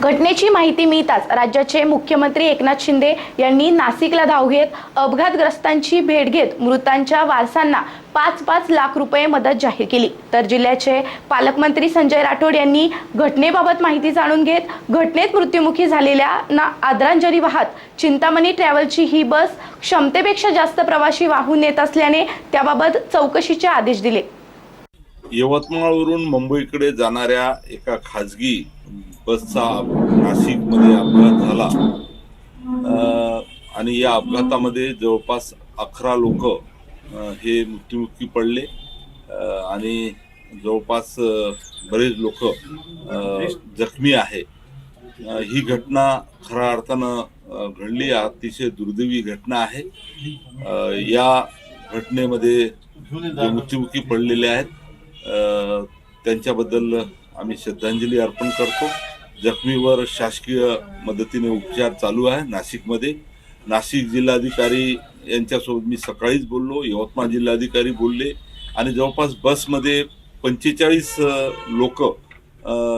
घटनेची माहिती मिळताच राज्याचे मुख्यमंत्री एकनाथ शिंदे यांनी नाशिकला धाव घेत अपघातग्रस्तांची भेट घेत मृतांच्या वारसांना पाच पाच लाख रुपये मदत जाहीर केली. तर जिल्ह्याचे पालकमंत्री संजय राठोड यांनी घटनेबाबत माहिती जाणून घेत घटनेत मृत्युमुखी झालेल्यांना आदरांजली वाहत चिंतामणी ट्रॅव्हलची ही बस क्षमतेपेक्षा जास्त प्रवासी वाहून येत असल्याने त्याबाबत चौकशीचे आदेश दिले. यवतमाळवरून मुंबईकडे जाणाऱ्या एका खाजगी बसचा नाशिकमध्ये अपघात झाला. आणि या अपघातामध्ये जवळपास अकरा लोक हे मृत्युमुखी पडले. आणि जवळपास बरेच लोक जखमी आहे. ही घटना खऱ्या अर्थानं घडली. अतिशय दुर्दैवी घटना आहे. या घटनेमध्ये मृत्युमुखी पडलेले आहेत त्यांच्याबद्दल आम्ही श्रद्धांजली अर्पण करतो. जखमीवर शासकीय मदतीने उपचार चालू आहे नाशिकमध्ये. नाशिक जिल्हाधिकारी यांच्यासोबत मी सकाळीच बोललो यवतमाळ जिल्हाधिकारी बोलले आणि जवळपास बसमध्ये पंचेचाळीस लोक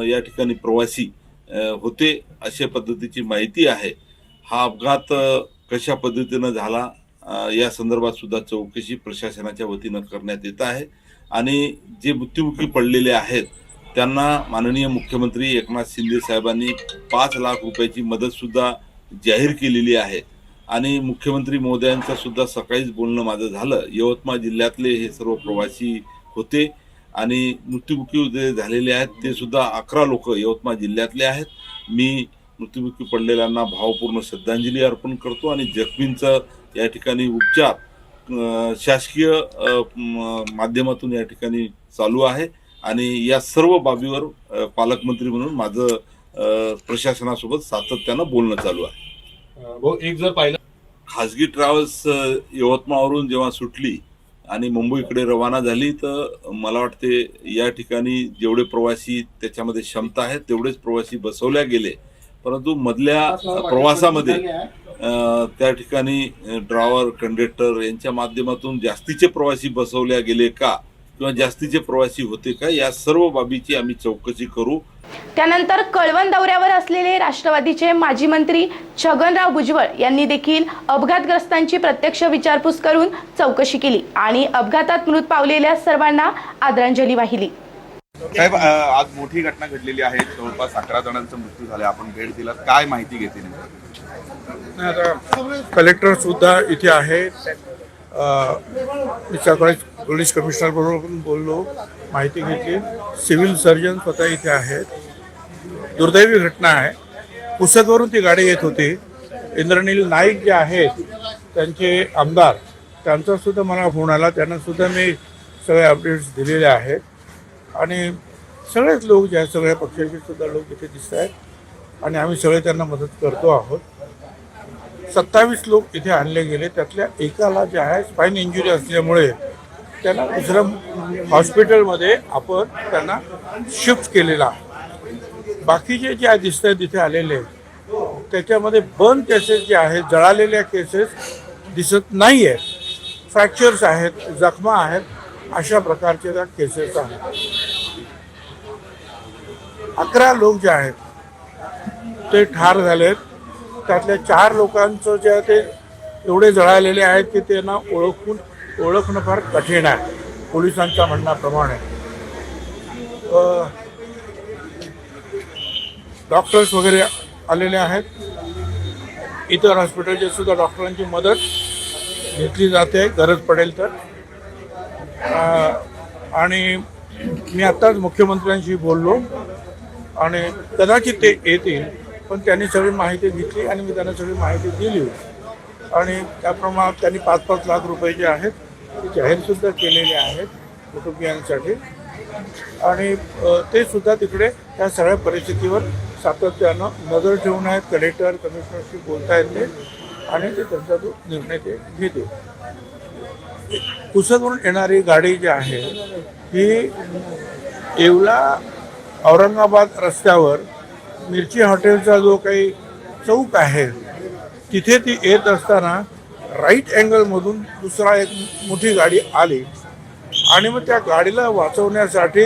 या ठिकाणी प्रवासी होते अशा पद्धतीची माहिती आहे. हा अपघात कशा पद्धतीनं झाला या संदर्भात सुद्धा चौकशी प्रशासनाच्या वतीनं करण्यात येत आहे. आणि जे मृत्युमुखी पडलेले आहेत त्यांना माननीय मुख्यमंत्री एकनाथ शिंदे साहेबांनी पाच लाख रुपयाची मदत सुद्धा जाहीर केलेली आहे. आणि मुख्यमंत्री महोदयांचं सुद्धा सकाळीच बोलणं माझं झालं. यवतमाळ जिल्ह्यातले हे सर्व प्रवासी होते आणि मृत्युमुखी जे झालेले आहेत ते सुद्धा अकरा लोक यवतमाळ जिल्ह्यातले आहेत. मी मृत्युमुखी पडलेल्यांना भावपूर्ण श्रद्धांजली अर्पण करतो आणि जखमींचा या ठिकाणी उपचार शासकीय म, माध्यमातून या ठिकाणी चालू आहे. आणि या सर्व बाबीवर पालकमंत्री म्हणून माझं प्रशासनासोबत सातत्यानं बोलणं चालू आहे. भाऊ एक जर पाहिलं खाजगी ट्रॅव्हल्स यवतमाळवरून जेव्हा सुटली आणि मुंबईकडे रवाना झाली तर मला वाटते या ठिकाणी जेवढे प्रवासी त्याच्यामध्ये क्षमता आहे तेवढेच प्रवासी बसवल्या गेले. परंतु मधल्या प्रवासामध्ये त्या ठिकाणी ड्रायव्हर कंडक्टर यांच्या माध्यमातून जास्तीचे प्रवासी बसवल्या गेले का? किंवा जास्तीचे प्रवासी होते का या सर्व बाबीची आम्ही चौकशी करू. त्यानंतर कळवण दौऱ्यावर असलेले राष्ट्रवादीचे माजी मंत्री छगनराव भुजबळ यांनी देखील अपघातग्रस्तांची प्रत्यक्ष विचारपूस करून चौकशी केली आणि अपघातात मृत पावलेल्या सर्वांना आदरांजली वाहिली. साहेब आज मोठी घटना घडलेली आहे. जवळपास अकरा जणांचा मृत्यू झाला. आपण भेट दिला काय माहिती घेते नेमकं? नाही, आता कलेक्टर सुद्धा इथे आहेत अ, मी कॉलेज पोलीस कमिशनरबरोबर पण बोललो माहिती घेतली. सिव्हिल सर्जन स्वतः इथे आहेत. दुर्दैवी घटना आहे. पुसदवरून ती गाडी येत होती. इंद्रनील नाईक जे आहेत त्यांचे आमदार त्यांचासुद्धा मला फोन आला. त्यांनासुद्धा मी सगळे अपडेट्स दिलेले आहेत. आणि सगळेच लोक जे आहेत सगळ्या पक्षाचे सुद्धा लोक इथे दिसत आहेत आणि आम्ही सगळे त्यांना मदत करतो आहोत. सत्तावीस लोक इथे आणले गेले. त्यातल्या एकाला जे आहे स्पाईन इंजुरी असल्यामुळे त्यांना दुसऱ्या हॉस्पिटलमध्ये आपण त्यांना शिफ्ट केलेला. बाकीचे जे दिसत आहेत तिथे आलेले त्याच्यामध्ये बर्न केसेस जे आहेत जळालेल्या केसेस दिसत नाही आहेत फ्रॅक्चर्स आहेत जखमा आहेत अशा प्रकारचे त्या केसेस आहेत. अकरा लोक जे आहेत ते ठार झालेत. त्यातल्या चार लोकांचं जे आहे ते एवढे जळालेले आहेत की त्यांना ओळखून ओळखणं फार कठीण आहे पोलिसांच्या म्हणण्याप्रमाणे. डॉक्टर्स वगैरे आलेले आहेत. इतर हॉस्पिटलचे सुद्धा डॉक्टरांची मदत घेतली जाते गरज पडेल तर. आणि मी आत्ताच मुख्यमंत्र्यांशी बोललो आणि कदाचित ते येतील. पण त्यांनी सगळी माहिती घेतली आणि मी त्यांना सगळी माहिती दिली आणि त्याप्रमाणे त्यांनी पाच पाच लाख रुपये जे आहेत ते जाहीरसुद्धा केलेले आहेत कुटुंबियांसाठी. आणि ते सुद्धा तिकडे त्या सगळ्या परिस्थितीवर सातत्यानं नजर ठेवून आहेत. कलेक्टर कमिशनरशी बोलता येते आणि ते त्यांचा तो निर्णय ते घेते पुसदवरून येणारी गाडी जी आहे ही येवला औरंगाबाद रस्त्यावर मिरची हॉटेलचा जो काही चौक आहे तिथे ती येत असताना राईट अँगलमधून दुसरा एक मोठी गाडी आली. आणि मग त्या गाडीला वाचवण्यासाठी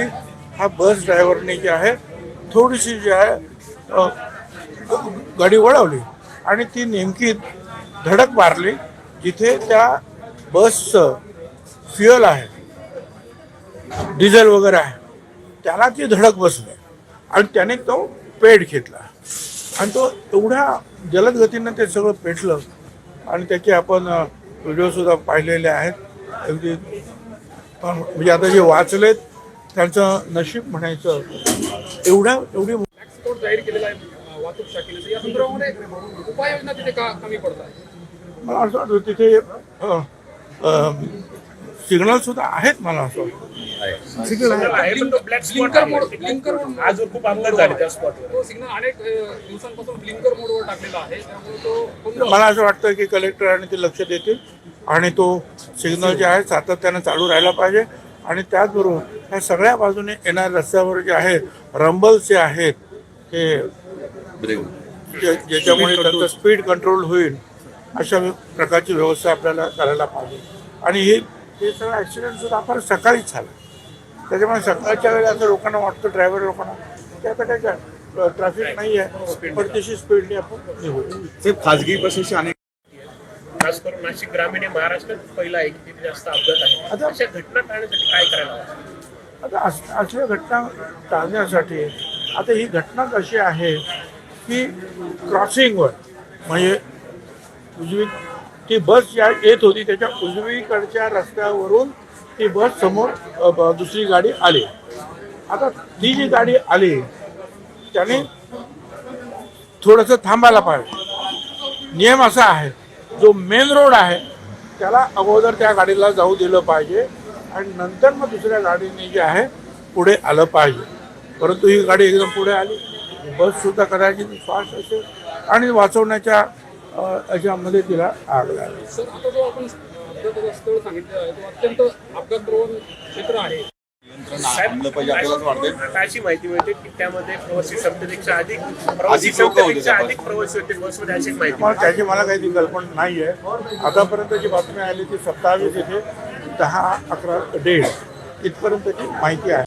हा बस ड्रायव्हरने जे आहे थोडीशी जी आहे गाडी वळवली. आणि ती नेमकी धडक मारली जिथे त्या बसचं फ्युअल आहे डिझेल वगैरे आहे त्याला ती धडक बसली. आणि त्याने तो पेट घेतला. आणि तो एवढ्या जलद गतीनं ते सगळं पेटलं आणि त्याचे आपण व्हिडिओ सुद्धा पाहिलेले आहेत. अगदी पण म्हणजे आता जे वाचलेत त्यांचं नशीब म्हणायचं एवढ्या एवढी स्फोट जाहीर केलेला आहे अं, वाहतूक शाखेने. या संदर्भामध्ये उपाययोजना तिथे का कमी पडत आहे मला असं वाटतं तिथे सिग्नल सुद्धा आहेत मला असं वाटतं. सिग्नल आहे. आहे, पण तो black spot ब्लिंकर आहे. मोड ब्लिंकर मोड आज खूप अपघात झाले त्या स्पॉटवर तो सिग्नल अनेक अ, दिवसांपासून ब्लिंकर मोडवर टाकलेला आहे. त्यामुळे तो पूर्ण मला असं वाटतं की कलेक्टर आणि ते लक्ष देतील आणि तो सिग्नल जे आहे सातत्यानं चालू राहायला पाहिजे. आणि त्याचबरोबर ह्या सगळ्या बाजूने येणाऱ्या रस्त्यावर जे आहेत रंबल्स जे आहेत ते जे- ज्याच्यामुळे त्यांचं स्पीड कंट्रोल होईल अशा प्रकारची व्यवस्था आपल्याला करायला पाहिजे. आणि हे हे सगळं ॲक्सिडेंट सुद्धा फार सकाळीच झाला. त्याच्यामुळे सकाळच्या वेळी असं लोकांना वाटतं ड्रायव्हर लोकांना की आता काय काय ट्रॅफिक नाही आहे पण तशी स्पीडने आपण निघू साहेब खाजगी बसेसचे अनेक खास करून नाशिक ग्रामीण हे महाराष्ट्रात पहिला आहे की तिथे जास्त अपघात आहे. अशा घटना टाळण्यासाठी काय करायला आता अस असल्या घटना टाळण्यासाठी आता ही घटना कशी आहे की क्रॉसिंगवर म्हणजे उजवी ती बस ज्या येत होती त्याच्या उजवीकडच्या रस्त्यावरून ती बस समोर ब- दुसरी गाडी आली. आता ती जी गाडी आली त्याने थोडंसं थांबायला पाहिजे. नियम असा आहे जो मेन रोड आहे त्याला अगोदर त्या गाडीला जाऊ दिलं पाहिजे आणि नंतर मग दुसऱ्या गाडीने जे आहे पुढे आलं पाहिजे. परंतु ही गाडी एकदम पुढे आली. बस सुद्धा कदाचित फास्ट असेल आणि वाचवण्याच्या याच्यामध्ये तिला आग लागली. सर आता जो आपण स्थळ सांगितलं आहे तो अत्यंत अपघात प्रवण क्षेत्र आहे. आता अशी माहिती मिळते की त्यामध्ये प्रवासी क्षमतेपेक्षा अधिक प्रवासी त्या अधिक प्रवासी होते बसमध्ये अशी एक माहिती मग त्याची मला काही ती कल्पना नाही आहे आतापर्यंत जी बातमी आली ती सत्तावीस इथे दहा अकरा डेढ़ इथपर्यंतची माहिती आहे.